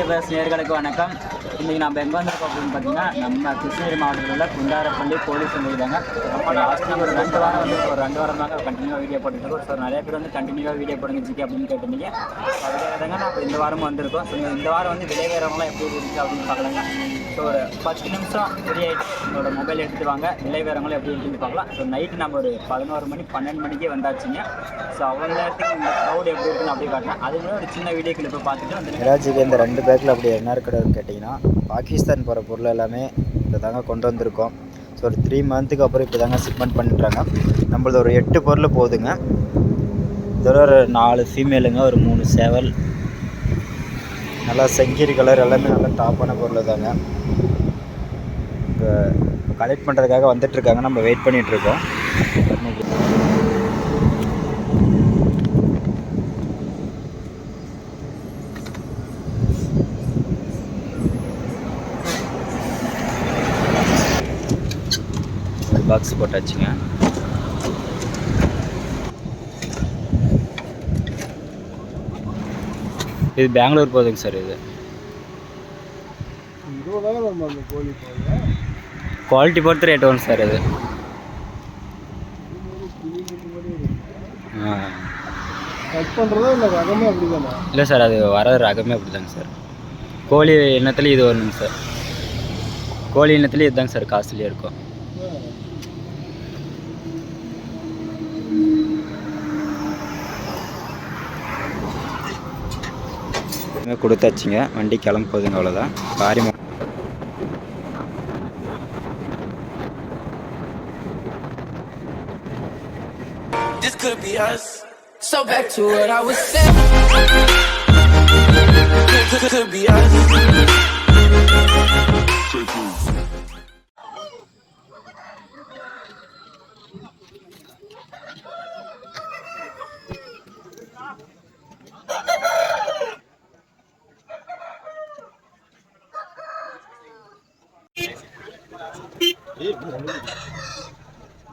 Daily நேர்களுக்கு வணக்கம். இன்றைக்கி நம்ம எங்கே வந்திருக்கோம் அப்படின்னு பார்த்தீங்கன்னா நம்ம கிருஷ்ணகிரி மாவட்டத்தில் உள்ள குண்டாரப்பள்ளி போலீஸ் நிலையதாங்க நம்ம லாஸ்ட்டாக ஒரு ரெண்டு வாரம் வந்து ஒரு ரெண்டு வாரம் தாங்க கண்டினியூவாக வீடியோ போட்டுருக்கோம் ஸோ நிறைய பேர் வந்து கண்டினியூவாக வீடியோ போடுங்க ஜிக்கி அப்படின்னு கேட்டிருந்தீங்க அதே அதுக்காக தாங்க நான் இப்போ இந்த வாரம் வந்திருக்கோம். ஸோ இந்த வாரம் வந்து விலை வேறவங்களாம் எப்படி இருந்துச்சு அப்படின்னு பார்க்கலாங்க. ஸோ ஒரு பத்து நிமிஷம் ஃப்ரீ ஆகிட்டு உங்களோட மொபைல் எடுத்துட்டு வாங்க. விலை வேறவங்களும் எப்படி இருக்குன்னு பார்க்கலாம். ஸோ நைட்டு நம்ம ஒரு பதினோரு மணி பன்னெண்டு மணிக்கே வந்தாச்சுங்க. ஸோ அவ்வளோ நேரத்துக்கு இந்த க்ரௌட் எப்படி இருக்குன்னு அப்படி காட்டுறேன் அது ஒரு சின்ன வீடியோ கிளிப்பை பார்த்துட்டு வந்து மிராஜுக்கு இந்த ரெண்டு பேக்கில் அப்படி என்ன இருக்குன்னு கேட்டிங்கன்னா பாகிஸ்தான் போகிற பொருள் எல்லாமே இப்போ தாங்க கொண்டு வந்திருக்கோம். ஸோ ஒரு த்ரீ மந்த்துக்கு அப்புறம் இப்போ தாங்க ஷிப்மெண்ட் பண்ணிட்டுறாங்க. நம்மளது ஒரு எட்டு பொருள் போகுதுங்க இதில் ஒரு நாலு ஃபீமேலுங்க ஒரு மூணு சேவல். நல்லா செங்கீரி கலர் எல்லாமே நல்லா டாப்பான பொருள் தாங்க. இப்போ கலெக்ட் பண்ணுறதுக்காக வந்துட்டுருக்காங்க நம்ம வெயிட் பண்ணிகிட்ருக்கோம் பாக்ஸ் போட்டாச்சுங்க. இது பெங்களூர் போகுதுங்க சார் இது. குவாலிட்டி பொறுத்து ரேட் வரும் சார் இது. இல்லை சார் அது வர ரகமே அப்படிதாங்க சார். கோழி எண்ணத்துலேயும் இது வரணுங்க சார். கோழி எண்ணத்துலேயும் இதுதாங்க சார் காஸ்ட்லியாக இருக்கும். கொடுத்தாச்சுங்க வண்டி கிளம்ப போகுதுங்க அவ்வளோதான் பாரி This could be us. So back to what I was saying. Could, could, could be us.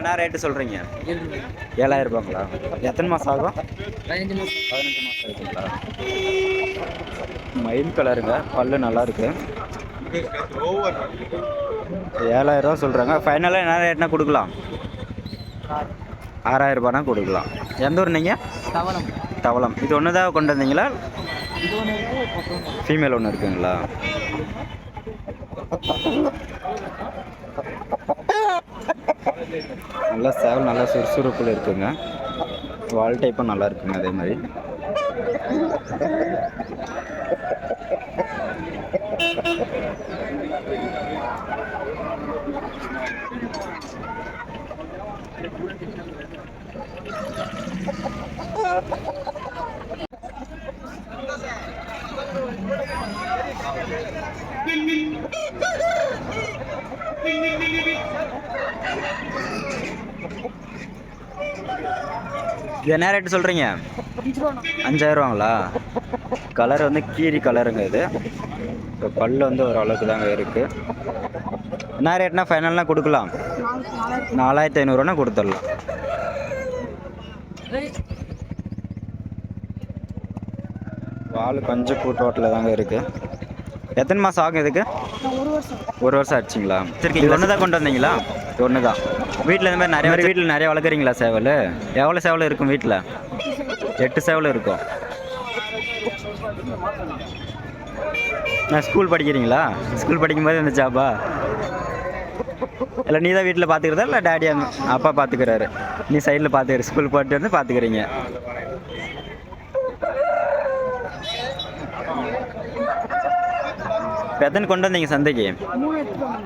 என்ன ரேட்டு சொல்கிறீங்க ஏழாயிரம் ரூபாங்களா? எத்தனை மாதம் ஆகும்? பதினஞ்சு மாதம் இருக்குங்களா மயில் கலருங்க. பல்லு நல்லா இருக்கு. ஏழாயிரம் ரூபா சொல்கிறாங்க ஃபைனலாக என்ன ரேட்னா கொடுக்கலாம்? ஆறாயிரம் ரூபானா கொடுக்கலாம். எந்த ஊர் நீங்கள் தவளம். தவளம். இது ஒன்று தான் கொண்டு வந்தீங்களா? ஃபீமேல் ஒன்று இருக்குங்களா? நல்லா சேவல் நல்லா சுறுசுறுப்பில் இருக்குங்க. வால் டைப்பும் நல்லா இருக்குங்க அதே மாதிரி. இது என்ன ரேட்டு சொல்கிறீங்க அஞ்சாயிரரூவாங்களா கலர் வந்து கீரி கலருங்க இது. இப்போ பல் வந்து ஒரு அளவுக்கு தாங்க இருக்குது என்ன ரேட்னா ஃபைனல்னா கொடுக்கலாம். நாலாயிரத்தி ஐநூறுரூவானா கொடுத்துடலாம். பால் கொஞ்சம் கூட்டோட்டில் தாங்க இருக்குது எத்தனை மாதம் ஆகும் இதுக்கு? ஒரு வருஷம் ஆச்சுங்களா? சரி இது ஒன்று தான் கொண்டு வந்தீங்களா? ஒன்று தான் வீட்டில் இந்த மாதிரி நிறைய மாதிரி வீட்டில் நிறைய வளர்க்குறீங்களா சேவல்? எவ்வளோ சேவல் இருக்கும் வீட்டில் எட்டு சேவல் இருக்கும். நான் ஸ்கூல் படிக்கிறீங்களா? ஸ்கூல் படிக்கும்போது இந்த ஜாபா இல்லை நீ தான் வீட்டில் பார்த்துக்கிறதா இல்லை டேடி அப்பா பார்த்துக்கிறாரு நீ சைடில் பார்த்துக்கிற ஸ்கூல் போட்டு வந்து பார்த்துக்கிறீங்க எத்தனை கொண்டு வந்தீங்க சந்தைக்கு?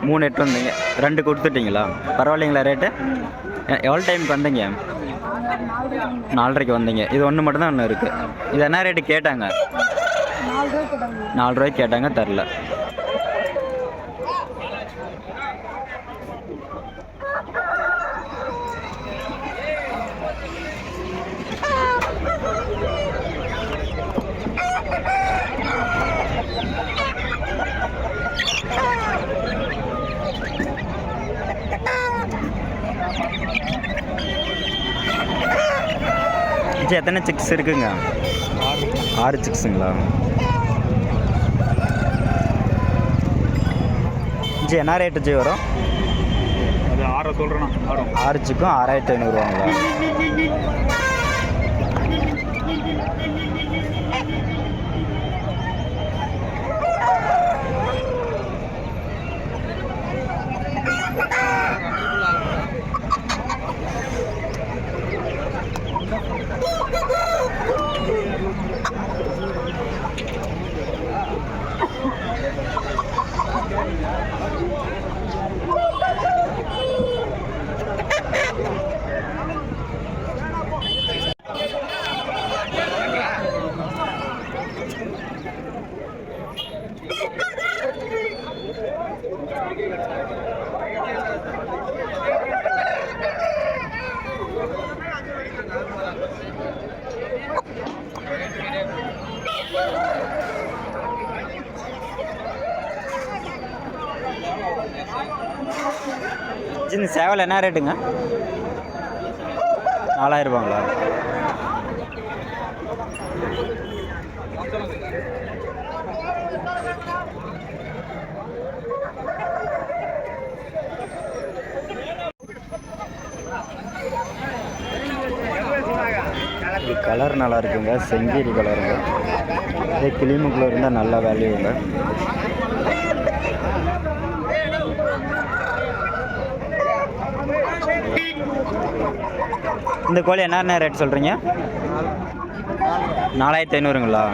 மூணு எட்டு வந்தீங்க. ரெண்டு கொடுத்துட்டீங்களா? பரவாயில்லைங்களா ரேட்டு எவ்வளோ டைமுக்கு வந்தீங்க? நாலரைக்கு வந்தீங்க. இது ஒன்று மட்டும்தான் ஒன்று இருக்குது இது என்ன ரேட்டு கேட்டாங்க? கேட்டாங்க. நாலு ரூபாய்க்கு கேட்டாங்க தரல. ஜி எத்தனை சிக்ஸ் இருக்குங்க? ஆறு சிக்ஸுங்களா ஜி என்ன ரேட்டு ஜி வரும்? அது ஆறை ஆறும் ஆறு. சிக்கும் ஆறாயிரத்தி ஐநூறுவாங்களா? இந்த சேவல் என்ன ரேட்டுங்க? நாலாயிரம் ரூபாங்களா? இது கலர் நல்லா இருக்குங்க செங்கீரி கலருங்க இதே இருந்தால் நல்ல வேல்யூ இந்த கோழி என்ன ரேட் சொல்கிறீங்க நாலாயிரத்தி ஐநூறுங்களா?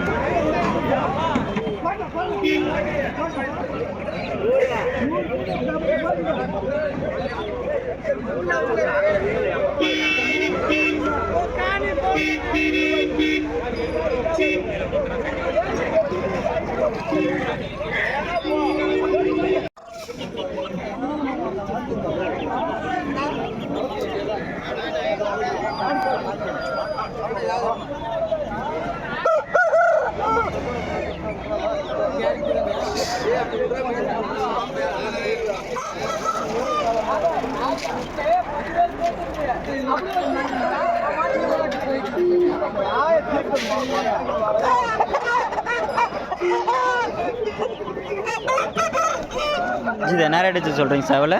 இது என்ன ரேட்டு சொல்கிறீங்க சேவலை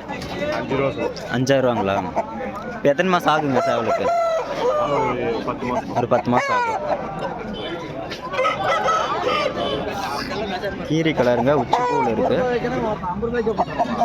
அஞ்சு ரூபா இப்போ எத்தனை மாதம் ஆகுங்க சேவலுக்கு? ஒரு பத்து மாதம் ஒரு பத்து மாதம் ஆகும். கீரி கலருங்க உச்சிப்பூவில் இருக்குது கொடுத்துட்டோம்ல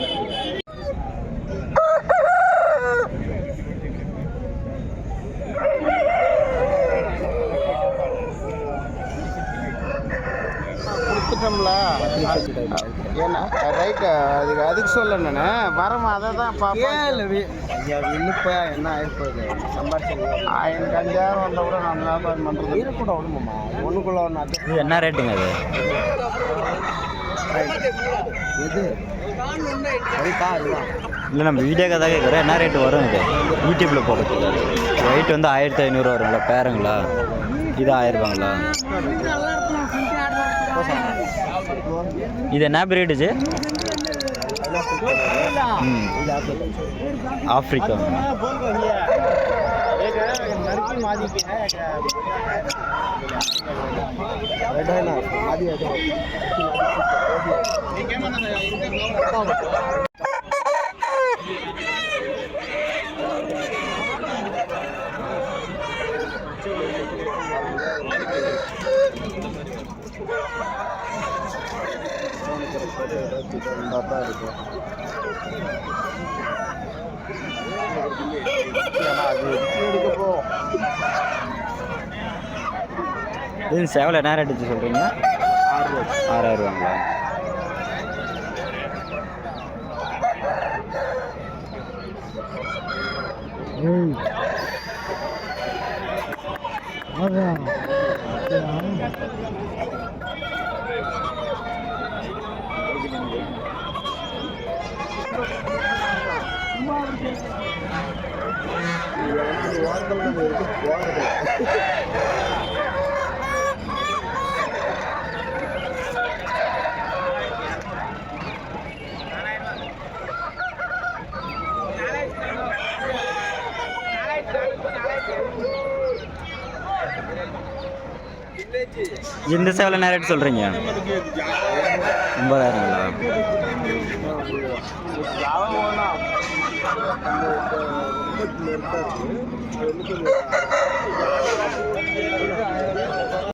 அதுக்கு அதுக்கு சொல்ல நான் வரமா அதை தான் பார்ப்பேன் இல்லைப்பா என்ன ஆயிடுப்போகுது சம்பாரிச்சு எனக்கு அஞ்சாயிரம் வந்தால் கூட நம்ம வியாபாரம் பண்ணுறது இருக்கக்கூட ஒன்றுமாம்மா ஒன்றுக்குள்ள ஒன்று இது என்ன ரேட்டுங்க அது? எது? அதுதான் இல்லை நம்ம வீடியோக்காக தான் கேட்குறோம். என்ன ரேட்டு வரும் இது? யூடியூப்பில் போடுறதுக்கு ரேட் வந்து ஆயிரத்தி ஐநூறு வருங்களா பேருங்களா? இது ஆயிரரூபாங்களா இது என்ன பிரீடு हम्म। आफ्रिका இது சேவல் என்ன ரேட்டு சொல்கிறீங்க ஆறாயிரம் ரூபாங்களா இந்த சேவலை என்ன சொல்றீங்க? ஒன்பதாயிரங்களா? Thank